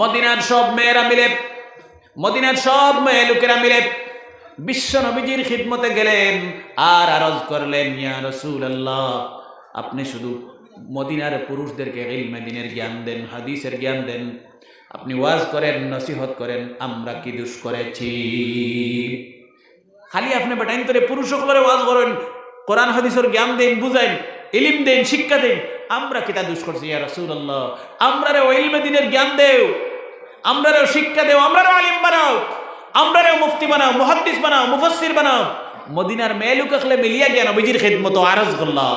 মদিনার সব মেয়েরা মিলে, মদিনার সব মেয়ে লোকেরা মিলে বিশ্ব নবীজির খিদমতে গেলেন আর আরজ করলেন, ইয়া রসুল আল্লাহ আপনি শুধু মদিনার পুরুষদেরকে ইলমে দিনের জ্ঞান দেন, হাদিসের জ্ঞান দেন। আপনি ওয়াজ করেন, নসিহত করেন, আমরা কি দুষ করেছি? খালি আপনি বেটাইন করে পুরুষ সকলের ওয়াজ করেন, কোরআন, হাদিসের জ্ঞান দেন, বুঝাইন। ইলিম দেন, শিক্ষা দেন। আমরা কিতা দুষ করছি, ইয়া রাসূলুল্লাহ? আমরারে ইলমে দিনের জ্ঞান দেও। আমরারেও শিক্ষা দেও আমরারেও আলিম বানাও। আমরারেও মুফতি বানাও, মুহাদ্দিস বানাও, মুফাসসির বানাও। মদিনার মেয়ে লুকাখলে মিলিয়া গিয়া নবীজির খেদমত আরজ করলাম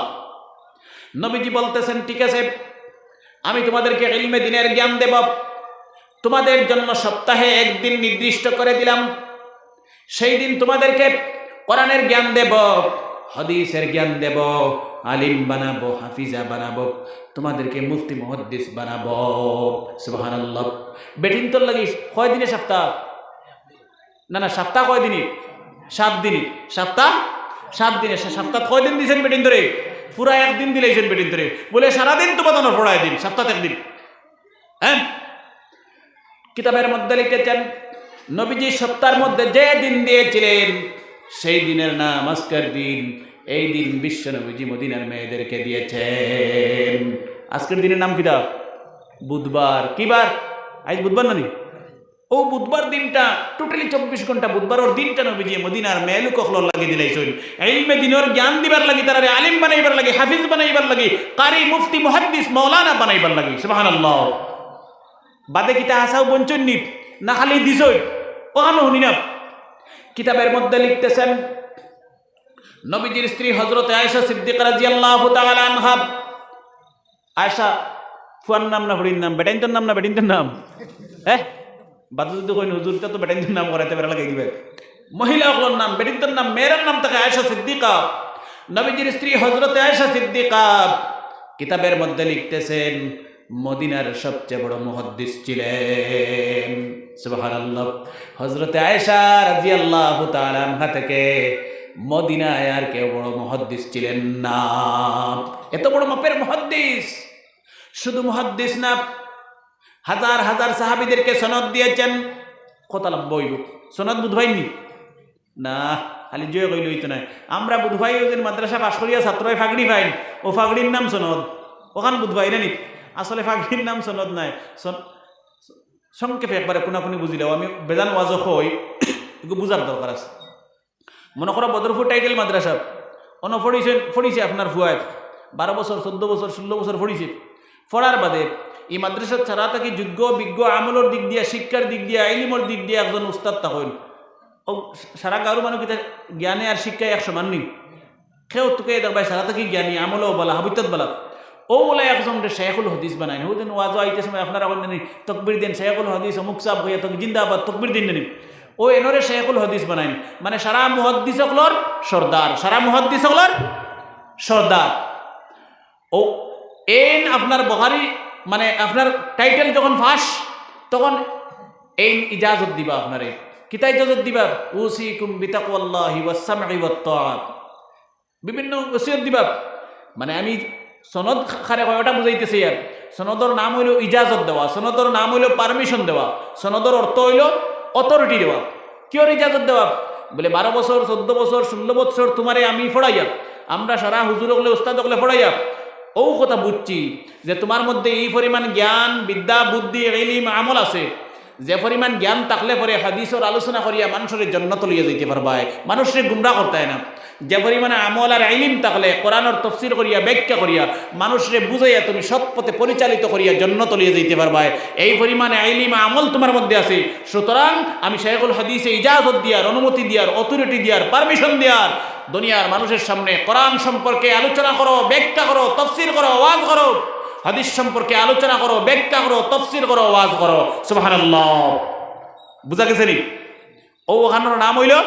নবীজি বলতেছেন, ঠিক আছে, আমি তোমাদেরকে ইলমে দিনের জ্ঞান দেব। তোমাদের জন্য সপ্তাহে একদিন নির্দিষ্ট করে দিলাম। সেই দিন তোমাদেরকে কোরআনের জ্ঞান দেব, হদিসের জ্ঞান দেব আলিম বানাবো, হাফিজা বানাবো, তোমাদেরকে মুফতি, মুহাদ্দিস বানাবো। সুবহানাল্লাহ। বেটিন তোর লাগিস। কয় দিনে সপ্তাহ? না না, সপ্তাহ কয় দিনই সাত দিনই সপ্তাহ? সাত দিনে। সপ্তাহ কয় দিন দিয়েছেন বেটিন ধরে পুরা একদিন দিলেছেন বেটিন ধরে বলে সারাদিন তো বাতানো পড়ায় দিন, সপ্তাহ একদিন। হ্যাঁ? কিতাবের মধ্যে লিখেছেন, নবীজি সপ্তাহের মধ্যে যে দিন দিয়েছিলেন, সেই দিনের নাম আজকের দিন। এই দিন বিশ্ব নবীজি মদিনার মেয়েদেরকে দিয়েছেন। আজকের দিনের নাম কিতাব? বুধবার। কি বার? আজ বুধবার নানি ও বুধবার দিনটা টোটালি চব্বিশ ঘণ্টা বুধবার। ওর দিনটা নবীজি মদিনার মেলু কখল লাগিয়ে দিলাইছেন ইলমে দিনের জ্ঞান দিবার লাগি তারা আলিম বানাইবার লাগি, হাফিজ বানাইবার লাগি, কারি, মুফতি, মুহাদ্দিস মৌলানা বানাইবার লাগি। সুবহানাল্লাহ। বাদে কিতা আসাও বঞ্চন নিপ না খালি দিছই ওখানে শুনি না। কিতাবের মধ্যে লিখতেছেন নবীজির স্ত্রী হজরত আয়েশা সিদ্দিক আনহা। আয়েশা, ফুয়ার নাম না হরির নাম বেটাইন্তর নাম না বেটিন্তর নাম? হ্যাঁ? বাদু কইন হুজুরটা তো বেটাইন্তর নাম করাইতে বেড়া লাগাই দিবে মহিলা সকলের নাম বেটিন্তর নাম, মেয়ের নাম থাকে আয়েশা সিদ্দিকা। নবীজির স্ত্রী হজরত আয়েশা সিদ্দিকা। কিতাবের মধ্যে লিখতেছেন, মদিনার সবচেয়ে বড় মুহাদ্দিস ছিলেন। হযরতে আয়েশা রাদিয়াল্লাহু তাআলা আনহা থেকে মদিনায় আর কেউ বড় মুহাদ্দিস ছিলেন না। এত বড় মাপের মুহাদ্দিস। শুধু মুহাদ্দিস না, হাজার হাজার সাহাবিদেরকে সনদ দিয়েছেন। কত লাভ বইব সনদ বুধবাইনি না, খালি জয় কইল হইতো নাই আমরা বুধবাই ওই মাদ্রাসা পাশ করিয়া ছাত্রই ফাগড়ি পাইন। ও ফাগড়ির নাম সনদ। ওখান বুধবাই না নি আসলে ফাগড়ির নাম সনদ নাই। সংক্ষেপে একবারে কোনা কোনি বুঝিলেও আমি বেজান ওয়াজ হই বুঝার দরকার আছে। মনে করো বদরপুর টাইটেল মাদ্রাসা অন ফড়িছে ফড়িছে আপনার ফুয়ায় বারো বছর, চোদ্দ বছর, ষোলো বছর ফড়িছে ফড়ার বাদে এই মাদ্রাসা ছাড়া থাকি যোগ্য, বিজ্ঞ, আমলের দিক দিয়া, শিক্ষার দিক দিয়া, আইলিমর দিক দিয়া একজন উস্তাদ তখন ও, সারা গাঁর মানুষ জ্ঞানে আর শিক্ষায় এক সমান নি কেউ তোকে দেখবাই, সারা থাকি জ্ঞানী, আমলও বলা হাবিতত বলা। ও বলে একজন শেখুল হদিস বানায় ও দিন ওয়াজ আইতে সময় আপনারা বলেন তকবির দিন শেখুল হদিস, অমুক সাহ হইয়া তক জিন্দাবাদ, তকবির দিন নি ও এনরে শেখুল হদিস বানাইন। মানে সারা মুহদ্দিস সকলর সর্দার, সারা মুহদ্দিস সকলর সর্দার। ও এন আপনার বহারি মানে আপনার টাইটেল যখন ফাঁস, তখন এই ইজাজত দিবা আপনারে। কিতা ইজাজত দিবা? উসি কুম বিতাকুল্লাহি ওয়াসসামঈ ওয়াত বিভিন্ন ওসিয়ত দিবা। মানে আমি সনদ খারে কয়টা বুঝাইতেছি আর সনদর নাম হইল ইজাজত দেওয়া, সনদর নাম হইল পারমিশন দেওয়া, সনদর অর্থ হইল অথরিটি দেওয়া। কিয়র ইজাজত দেওয়া? বলে বারো বছর চোদ্দ বছর ষোলো বছর তোমারে আমি ফড়াইয়া আমরা সারা হুজুর হলে উস্তাদ হলে ফড়াইয়া ও কথা বুঝছি যে তোমার মধ্যে এই পরিমাণ জ্ঞান, বিদ্যা, বুদ্ধি এলিম আমল আছে। যে পরিমাণ জ্ঞান থাকলে পরে হাদিসর আলোচনা করিয়া মানুষের জন্নত লইয়া যাইতে পারবায় মানুষের গুমরা করতে না। যে পরিমাণে আমল আর আইলিম থাকলে, কোরআনর তফসির করিয়া, ব্যাখ্যা করিয়া, মানুষরে বুঝাইয়া তুমি সৎ পথে পরিচালিত করিয়া জন্নত লইয়া যাইতে পারবায় এই পরিমাণে আইলিম আমল তোমার মধ্যে আছে। সুতরাং আমি শেখুল হাদিসে ইজাজত দিয়ার, অনুমতি দিয়ার অথরিটি দিয়ার পারমিশন দেওয়ার দুনিয়ার মানুষের সামনে কোরআন সম্পর্কে আলোচনা করো, ব্যাখ্যা করো তফসির করো, ওয়াজ করো। হাদিস সম্পর্কে আলোচনা করো, ব্যাখ্যা করো, তফসির করো, ওয়াজ করো। সুবহানাল্লাহ। বুঝা গেছে নি? ও ওখানোর নাম হইল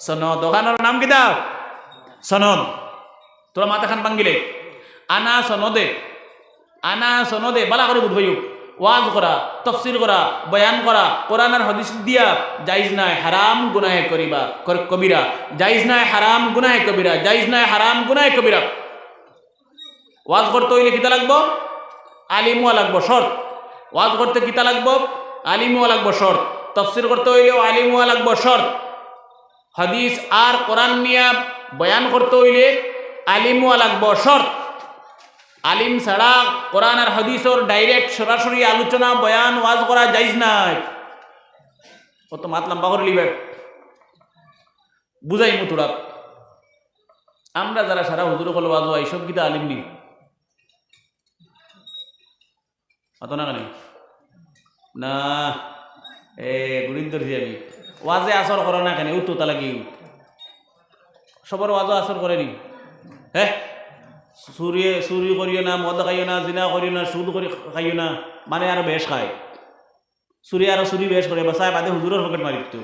সনদ। ওখানোর নাম কিতা সনদ। তোরা মাথা খান ভাঙ্গিলে। আনা সনদে। আনা সনদে। বালা করে বুঝবাই ওয়াজ করা, তফসির করা, বয়ান করা, কোরআন আর হদিস দিয়া জাইজ নাই, হারাম গুনাহে করিবা। কর- কবিরা। জাইজ নাই, হারাম গুনাহে কবিরা। জাইজ নাই, হারাম গুনাহে কবিরা। ওয়াজ করতে হইলে কিতা লাগবো? আলিমুয়া লাগবো, শর্ত। ওয়াজ করতে কিতা লাগবো? আলিমুয়া লাগবো, শর্ত। তফসির করতে হইলেও আলিমুয়া লাগবো, শর্ত। হাদিস আর কোরআন নিয়া বয়ান করতে হইলে আলিমুয়া লাগবো, শর্ত। আলিম ছাড়া কোরআন আর হাদিসর ডাইরেক্ট সরাসরি আলোচনা, বয়ান, ওয়াজ করা যাইজ নাই। কত মাতলাম বাগর লিবে বুঝাই মুতুরা আমরা যারা সারা হুজুর কল ওয়াজ হয় সব গীতা আলিম নি অত না না, এ গুরিন ধরছি আমি। ওয়াজে আসর করে না কেন উত্তো তা লাগি। সবার ওয়াজও আসর করেনি হ্যাঁ চুরিয়ে চুরি করিও না, মদ খাইও না, জিনা করিও না সুদ কৰি খাইও না মানে আৰু বেশ খায়। চুরি আৰু চুরি বেশ কৰে, বাচাই বাদে হুজুৰৰ পকেট মাৰি দিতো।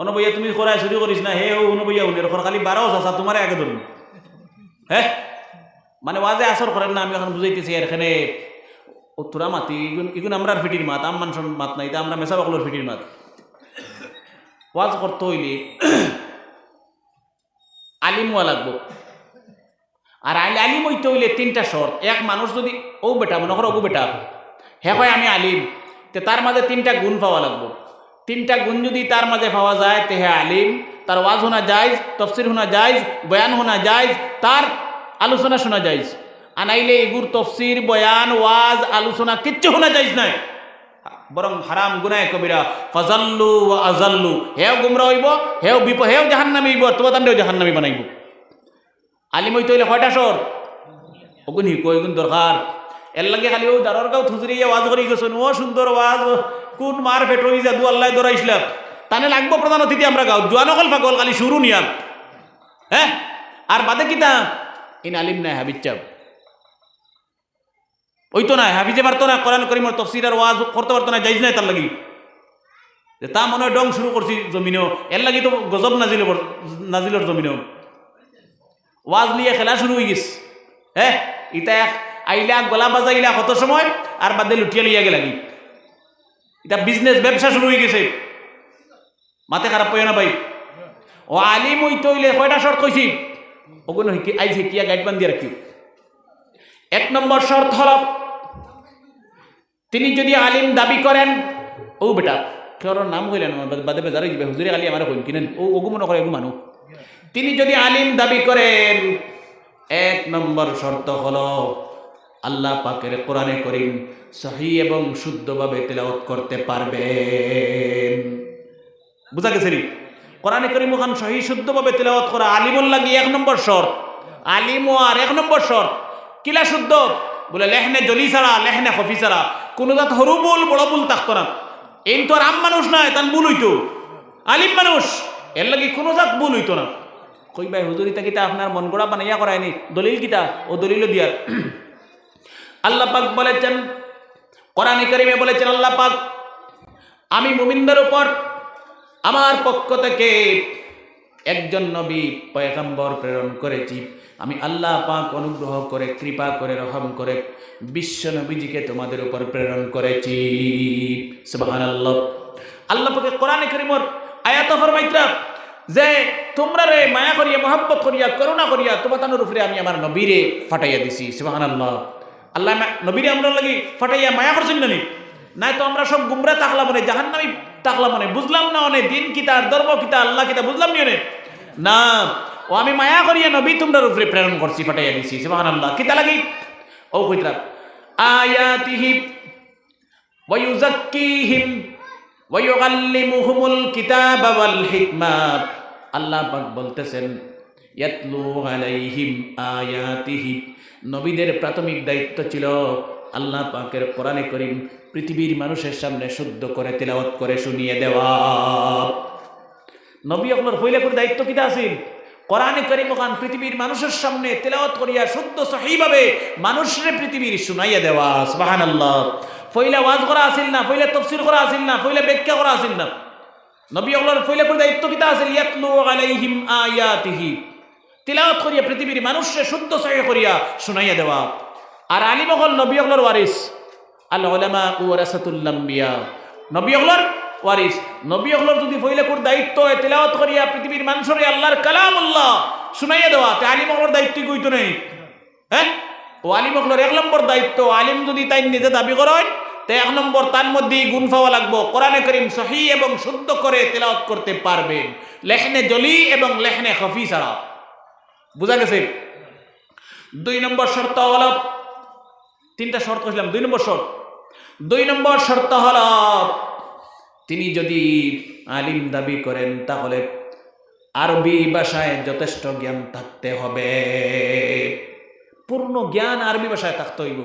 অনবইয়া তুমি কৰাই চুরি করিস না, হে অনবইয়া উনি খালি বারো চাচা তোমার আগে ধরুন হ্যাঁ মানে ওয়াজে আসর করেন না, আমি এখন বুঝাইতেছি আর এখানে উত্তরা মাতি, ইগুন ইগুন আমরা ফিটির মাত আম মানুষের মাত নাই, তা আমরা মেসা বাকলোর ফিটির মাত। ওয়াজ করতে হইলে আলিমওয়া লাগবো। আর আলিম হইতে হইলে তিনটা শর্ত। এক, মানুষ যদি ও বেটা, মনে করো ও বেটা, হে হয় আমি আলিম, তে তার মাঝে তিনটা গুণ পাওয়া লাগবো। তিনটা গুণ যদি তার মাঝে পাওয়া যায়, তে হে আলিম, তার ওয়াজ শোনা যাইজ তফসির শোনা যাইজ বয়ান শোনা যাইজ তার আলোচনা শোনা যাইজ আনাইলে এগুর তফসির, বয়ান, ওয়াজ, আলোচনা কিচ্ছু শোনা যাইজ নাই। বরং হারাম গুনায় কবিরা, ফাজাল্লু ওয়া আজাল্লু, হেও গুমরা হইব, হেও বিপ, হেও জাহান্নামি হইব তোমার তান্ডেও জাহান্নামি বানাইব। আলিম হইতে হইলে কয়টা সর ওগুন হিকো, এগুন দরকার। এর লাগে খালি ও দারর গাও থুজরি ওয়াজ করি গেছেন, ও সুন্দর ওয়াজ কোন মার ফেটো যা দু আল্লাহ দরাইছিলাম। তানে লাগবো প্রধান অতিথি আমরা গাও, জোয়ান অকল ফাগল, খালি শুরু নিয়াম। হ্যাঁ? আর বাদে কিতা? ইন আলিম নাই হাবিজ চাপ ওই তো নাই, হাফিজে পারতো না, কোরআন করিমর তফসির আর ওয়াজ করতে পারতো না, যাইজ নাই তার লাগি। যে তা মনে হয় ডং শুরু করছি জমিনেও, এর লাগি তো গজব নাজিল নাজিলর জমিনেও। ওয়াজ নিয়ে খেলা শুরু হয়ে গেছে। হ্যাঁ ইটা আইলা গলা বাজাইলা কত সময়, আর বাদে লুটিয়া লইয়া গেলাগি এটা বিজনেস ব্যবসা শুরু হয়ে গেছে। মাথা খারাপ পাই না ভাই। ও আলিম হইতে হইলে কয়টা শর্ত কইছি ওগুলো হিকি আইজ হিকিয়া গাইড বান দিয়ে রাখি এক নম্বর শর্ত হল তিনি যদি আলিম দাবি করেন ও বেটা কেউ নাম কইলেন বাদে বেজারে যাবে হুজুরে আলী আমার কইন কিনেন ও ওগু মনে করে মানুষ তিনি যদি আলিম দাবি করেন এক নম্বর শর্ত হলো আল্লাহ পাকের কোরআনে করিম সহি এবং শুদ্ধভাবে তেলাওয়াত করতে পারবেন বুঝা গেছে নি? কোরআনে করিম ওখান সহি শুদ্ধভাবে তেলাওয়াত করা আলিমুল লাগি এক নম্বর শর্ত আলিম আর এক নম্বর শর্ত কিলা শুদ্ধ? বলে, লেহনে জলি ছাড়া লেহনে হফি ছাড়া কোনো জাত সরু বুল বড় বুল থাকতো না এই তো আর আম মানুষ নয় তান ভুল হইতো। আলিম মানুষ, এর লাগি কোনো জাত ভুল হইতো না। কই ভাই হুজুরিতা কিতা আপনার মন গড়া বানাইয়া করায়নি দলিল কিতা? ও দলিল দিয়ার। আল্লাহ পাক বলেছেন, কোরআনে কারিমে বলেছেন, আল্লাহ পাক, আমি মুমিনদের উপর আমার পক্ষ থেকে একজন নবী পয়গম্বর প্রেরণ করেছি। আমি আল্লাহ পাক অনুগ্রহ করে, কৃপা করে, রহম করে বিশ্ব নবীজিকে তোমাদের উপর প্রেরণ করেছি। আল্লাহ পাকে কোরআনে কারিমর আয়াত ফরমাইত্রা যে তোমরা রে মায়া করিয়া, মহাব্বত করিয়া, করুণা করিয়া তোমাদের উপরে আমি আমার নবীরে ফাটাইয়া দিছি। সুবহানাল্লাহ। আল্লাহ মা- নবীরে আমরা লাগি ফাটাইয়া মায়া করছেন না নাই তো আমরা সব গুমরা তাকলা মনে জাহান্নামি তাকলা মনে বুঝলাম না অনে, দিন কিতা ধর্ম কিতা আল্লাহ কিতা বুঝলাম নি অনে? না ও আমি মায়া করিয়া নবী তোমরার উপরে প্রেরণ করছি, ফাটাইয়া দিছি, সুবহানাল্লাহ। কিতা লাগি ও কইতরা, আয়াতিহি ওয়ায়ুযাক্কিহিম ওয়ায়ুআল্লিমুহুমুল কিতাবা ওয়াল হিকমা। আল্লাহ পাক বলতেছেন, ইয়াতলু আলাইহিম আয়াতিহি। নবীদের প্রাথমিক দায়িত্ব ছিল আল্লাহ পাকের কোরআনে করিম পৃথিবীর মানুষের সামনে শুদ্ধ করে তেলাওয়াত করে শুনিয়ে দেওয়া। নবী আপনার হইলে করে দায়িত্ব কিতা আছিল? কোরআনে করিম ওখান পৃথিবীর মানুষের সামনে তেলাওয়াত করিয়া শুদ্ধ, সহিভাবে মানুষের পৃথিবীর শুনাইয়া দেওয়া সুবাহান আল্লাহ ফইলা ওয়াজ করা আছিল না, ফইলা তফসির করা আছিল না, ফইলা ব্যাখ্যা করা আছিল না। নবী আপনার ফইলা করে দায়িত্ব কিতা আছিল? ইয়াতলু আলাইহিম আয়াতিহি। তিলাওয়াত করিয়া পৃথিবীর মানুষের শুদ্ধ, সহি করিয়া শুনাইয়া দেওয়া। আর আলী মহল নবী অগলর ওয়ারিস আল ওলামা ওয়ারাসাতুল্লাম্বিয়া নবী অগলর ওয়ারিস নবী অগলর যদি ফইলে কোর দায়িত্ব হয়, তিলাওয়াত করিয়া পৃথিবীর মানুষের আল্লাহর কালামুল্লাহ শুনাইয়া দেওয়া, তে আলী মহলর দায়িত্ব কইতো নেই? হ্যাঁ? ও আলিম অগলর এক নম্বর দায়িত্ব, আলিম যদি তাই নিজে দাবি করেন, তো এক নম্বর তার মধ্যেই গুণ পাওয়া লাগবো। কোরআনে করিম সহি এবং শুদ্ধ করে তেলাওয়াত করতে পারবেন। লেখনে জলি এবং লেখনে খফি ছাড়া। বুঝা গেছে? দুই নম্বর শর্ত হল, তিনটা শর্ত কইছিলাম, দুই নম্বর শর্ত। দুই নম্বর শর্ত হল তিনি যদি আলিম দাবি করেন, তাহলে আরবি ভাষায় যথেষ্ট জ্ঞান থাকতে হবে। পূর্ণ জ্ঞান আরবি ভাষায় থাকতে হইব।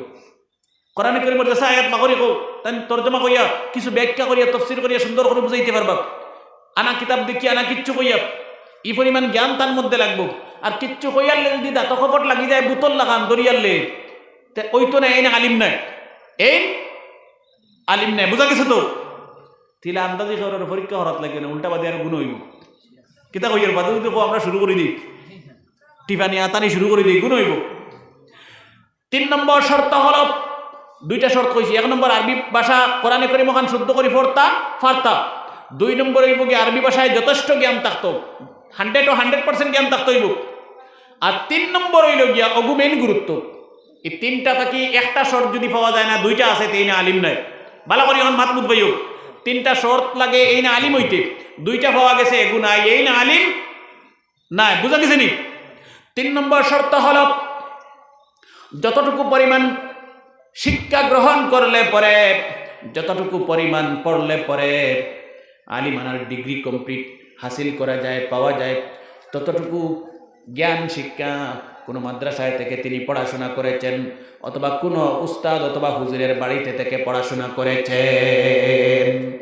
কোরআনে করিম দেশে আয়াত মাগরি কো তাই তর্জমা করিয়া, কিছু ব্যাখ্যা করিয়া, তফসির করিয়া সুন্দর করে বুঝাইতে পারবা। আনা কিতাব দেখি, আনা কিচ্ছু কইয়া। ই পরিমাণ জ্ঞান তার মধ্যে লাগবো। আর কিচ্ছু কইয়ারলে যদি দাঁত কপট লাগি যায় বুতল লাগান দরিয়ারলে ওই তো না, এই না আলিম নাই। এই আলিম নাই, বুঝা গেছে তো? তিলা আন্দাজি করার পরীক্ষা হরাত লাগে না, উল্টা বাদে আর গুণ হইব। কিতা কইয়ার বাদে কো আমরা শুরু করে দিই। টিফানি আতানি শুরু করে দিই, গুণ হইব। তিন নম্বর শর্ত হল, দুইটা শর্ত কইছি এক নম্বর আরবি ভাষা কোরআনে করে মহান শুদ্ধ করে পড়তা ফারতা। দুই নম্বর হইব কি, আরবি ভাষায় যথেষ্ট জ্ঞান থাকতো। হান্ড্রেড ও হান্ড্রেড পার্সেন্ট জ্ঞান থাকতো হইব। আর তিন নম্বর হইল গিয়া অগু মেইন গুরুত্ব। এই তিনটা থাকি একটা শর্ত যদি পাওয়া যায় না, দুইটা আছে তেই না আলিম নাই। ভালো করি এখন মাত বুঝবাইও তিনটা শর্ত লাগে, এই না আলিম হইতে। দুইটা পাওয়া গেছে, এগু নাই। এই না আলিম? নাই। বুঝা গেছে নি? তিন নম্বর শর্ত হল, যতটুকু পরিমাণ শিক্ষা গ্রহণ করলে পরে, যতটুকু পরিমাণ পড়লে পরে আলিমানার ডিগ্রি কমপ্লিট হাসিল করা যায়, পাওয়া যায়, ততটুকু জ্ঞান, শিক্ষা কোনো মাদ্রাসায় থেকে তিনি পড়াশোনা করেছেন অথবা কোনো উস্তাদ অথবা হুজুরের বাড়িতে থেকে পড়াশোনা করেছেন।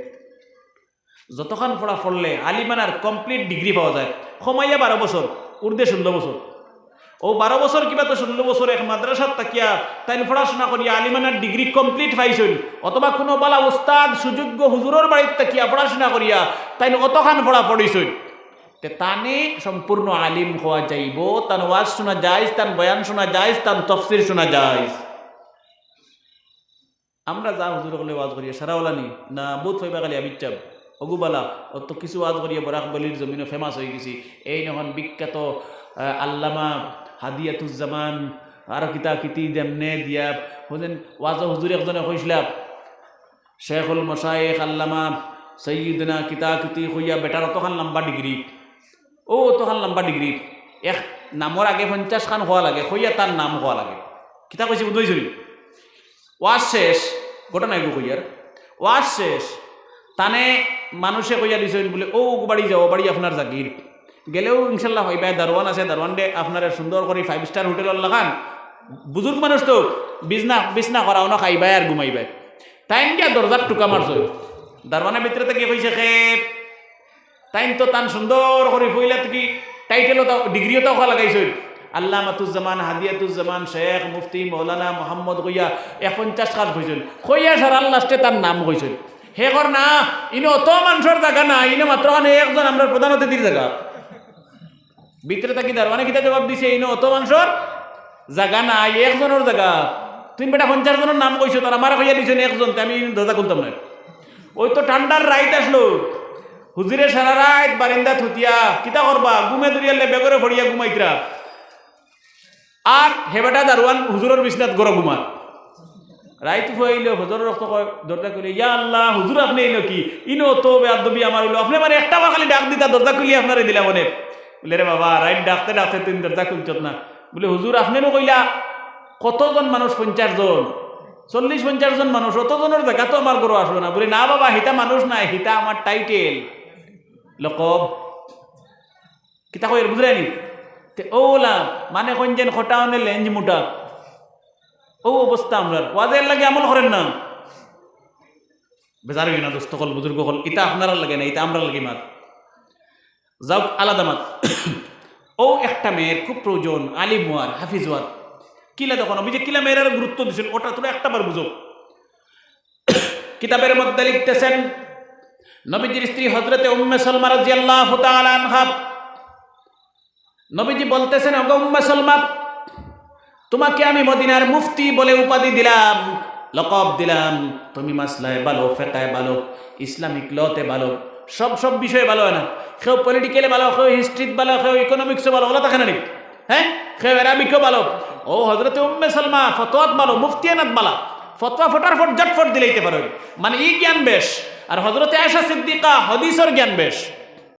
যতক্ষণ পড়া পড়লে আলিমানার কমপ্লিট ডিগ্রি পাওয়া যায়। সময়য়া বারো বছর উর্দে ষোলো বছর। ও বারো বছর কিবা তো ষোলো বছর এক মাদ্রাসাত তাকিয়া তাই পড়াশোনা করিয়া আলিমানার ডিগ্রি কমপ্লিট পাইছেন অথবা কোনো বালা উস্তাদ সুযোগ্য হুজুরের বাড়িতে তাকিয়া পড়াশোনা করিয়া তাই অতখান পড়া পড়িছেন তে তানে সম্পূর্ণ আলিম হওয়া যাইব, তান ওয়াজ শোনা যায় তান বয়ান শোনা যায় তান তফসির শোনা যায় আমরা যা হুজুর হলে ওয়াজ করিয়া সারাওয়ালা নি? না, বহুত ফাইবা খালি আবিচ্ছাব অগুবালা অত কিছু ওয়াজ করিয়া বরাক বলির জমিনও ফেমাস হয়ে গেছি। এই নহন বিখ্যাত আল্লামা হাদিয়াতুজ্জামান আরও কিতা কিতি দেমনে দিয়া, হুজেন ওয়াজ হুজুর একজনে কইছিলাম শেখুল মশাইখ আল্লামা সৈয়দনা কিতা কিতি হইয়া বেটার অতখান লম্বা ডিগ্রি। ও, অতখান লম্বা ডিগ্রি। এক নামৰ আগে পঞ্চাছ খান হওয়া লাগে, হইয়া তার নাম হওয়া লাগে। কিতা কইছে বুঝাইছলি ওয়াজ শেষ ঘটনা এগু কইয়ার ওয়াজ শেষ তানে মানুষে কইয়া দিছেন বলে, ও বাড়ি যাও বাড়ি আপনার জাগির। গেলেও ইনশাল্লাহ হইবাই দারোয়ান আছে দারোয়ান দে, আপনার সুন্দর করে ফাইভ স্টার হোটেল লাগান। বুজুর্গ মানুষ তো বিছনা বিছনা করাও না, খাইবাই আর ঘুমাইবাই। টাইম গিয়া দরজার টুকা মারছ। দারোয়ানের ভিতরে থেকে কইছে খে টাইম তো তান সুন্দর করে ফইলা কি টাইটেলও তো ডিগ্রিও তো লাগাইছ। আল্লাহ মাতুজ্জামান হাদিয়াতুজ্জামান, শেখ, মুফতি, মৌলানা মোহাম্মদ কইয়া এক পঞ্চাশ খান কইছিল কইয়া সার লাস্টে তার নাম কইছিল হে কর না ইনো অত মানুষের জায়গা না ইনো মাত্র একজন আমরা প্রধান অতিথির জায়গা ভিতরে থাকি দারোয়ানে কিতা জবাব দিছে, ইনো অত মানুষের জায়গা না একজনের জায়গা তুমি বেটা পঞ্চাশ জনের নাম কইছো, তার আমার কইয়া দিছেন একজন আমি দরজা খুলতাম না। ওই তো ঠান্ডার রাইত আসলো। হুজুরে সারা রাত বারিন্দা থুতিয়া, কিতা করবা? ঘুমে দরিয়ালে বেগরে ফড়িয়া ঘুমাইতরা। আর হেবেটা দারোয়ান হুজুরের বিছনাত গড় ঘুমা রাইত ফুয়াইলে হুজুর রক্ত দরজা খুলি, ইয়া আল্লাহ, হুজুর আপনি এলো কি? ইনো তো বেয়াদবি আমার হইল আপনি মানে একটা খালি ডাক দিতা, দরজা খুলি আপনারে দিলা মনে বলে, রে বাবা রাইট ডাকতে ডাকতে তুমি দরজা খুলছত না। বলে, হুজুর আপনিও কইলা, কতজন মানুষ পঞ্চাশ জন? চল্লিশ, পঞ্চাশ জন মানুষ, অতজনের জায়গা তো আমার গরু আসলো না। বলে, না বাবা, হিতা মানুষ নাই, হিতা আমার টাইটেল লকব কিতা কই বুঝলেনি? ওলা মানে কোন যেন খটা অনে লেঞ্জ মুটা। ও অবস্থা আমরা ওয়াজের লাগে আমল করেন না। বেজার হই না দোস্ত, কল বুজুর্গ কল। ইটা আপনারা লাগে না ইটা আমরা লাগে মাত। যাও আলাদা মাত। ও একটা মেয়ের খুব প্রয়োজন, আলিম হওয়ার, হাফিজ হওয়ার। কিলা তখন আমি যে কিলা মেয়ের গুরুত্ব দিছিল, ওটা তোরা একটা বার বুঝো। কিতাবের মধ্যে লিখতেছেন, নবীজির স্ত্রী হজরতে উম্মে সলমা রাদিয়াল্লাহু তাআলা আনহা। নবীজি বলতেছেন, ওগো উম্মে সলমা তোমাকে আমি মদিনার মুফতি বলে উপাধি দিলাম, লকব দিলাম। তুমি মাসলায় ভালো, ফেকায় ভালো, ইসলামিক লতে ভালো, সব সব বিষয়ে ভালো হয় না। কেউ পলিটিক্যালে ভালো, কেউ হিস্ট্রিত ভালো, কেউ ইকোনমিক্সও ভালো, ওলা থাকে না? হ্যাঁ? কেউ অ্যারাবিকও ভালো, ও হজরতে উম্মে সালমা, ফতোয়াত ভালো মুফতিয়ানাত বালা। ফতোয়া ফটার ফট জটফট দিলেইতে পারেন মানে ই জ্ঞান বেশ, আর হজরতে আয়সা সিদ্দিকা, হদিসর জ্ঞান বেশ।